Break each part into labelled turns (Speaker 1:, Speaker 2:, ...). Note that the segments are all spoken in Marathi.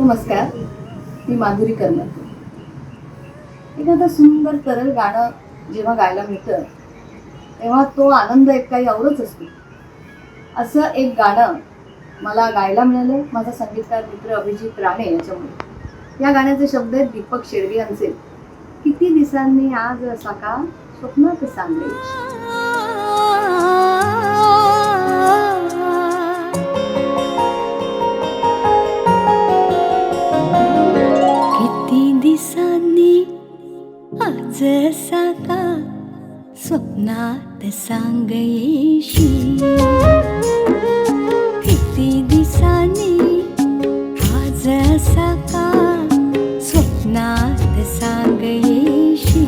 Speaker 1: नमस्कार मी माधुरी कर्मकर एखादं सुंदर तरल गाणं जेव्हा गायला मिळतं तेव्हा तो आनंद एक काही औरच असतो. असं एक गाणं मला गायला मिळालं माझा संगीतकार मित्र अभिजित राणे याच्यामुळे. या गाण्याचे शब्द आहेत दीपक शेडगे यांचे. किती दिवसांनी आज असा का स्वप्नात सांगले
Speaker 2: का स्वप्नात सांग येशी? किती दिसांनी आज असा का स्वप्नात सांग येशी?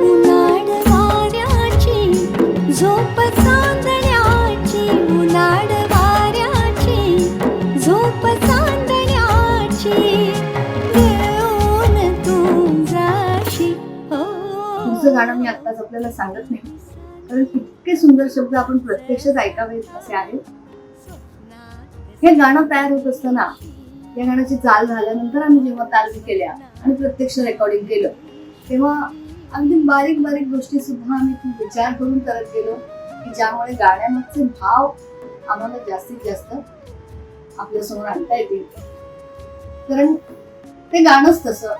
Speaker 2: उन्हाळ वाऱ्याची झोपचा
Speaker 1: तुमचं गाणं मी आत्ताच आपल्याला सांगत नाही. कारण इतके सुंदर शब्द आपण प्रत्यक्षात ऐकावेत असे आहेत हे गाणं तयार होत असताना या गाण्याची चाल झाल्यानंतर आम्ही जेव्हा तालमी केल्या आणि प्रत्यक्ष रेकॉर्डिंग केलं तेव्हा अगदी बारीक बारीक गोष्टी सुद्धा आम्ही विचार करून करत गेलो की ज्यामुळे गाण्यामागचे भाव आम्हाला जास्तीत जास्त आपल्यासमोर आणता येतील. कारण ते गाणंच तसं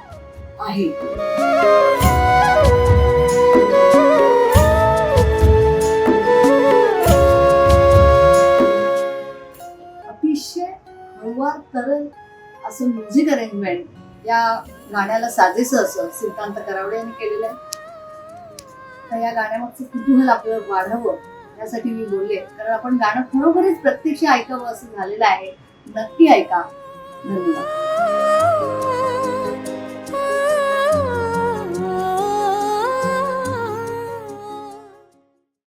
Speaker 1: आहे. वारंवार तरल असं म्युझिक अरेंजमेंट या गाण्याला साजेसं असं सिद्धांत करावडे यांनी केलेलं आहे. तर या गाण्यामागचं कुतूहल आपलं वाढावं यासाठी मी बोलले. कारण आपण गाणं खरोखरच प्रत्यक्ष ऐकावं असं झालेलं आहे. नक्की ऐका. धन्यवाद.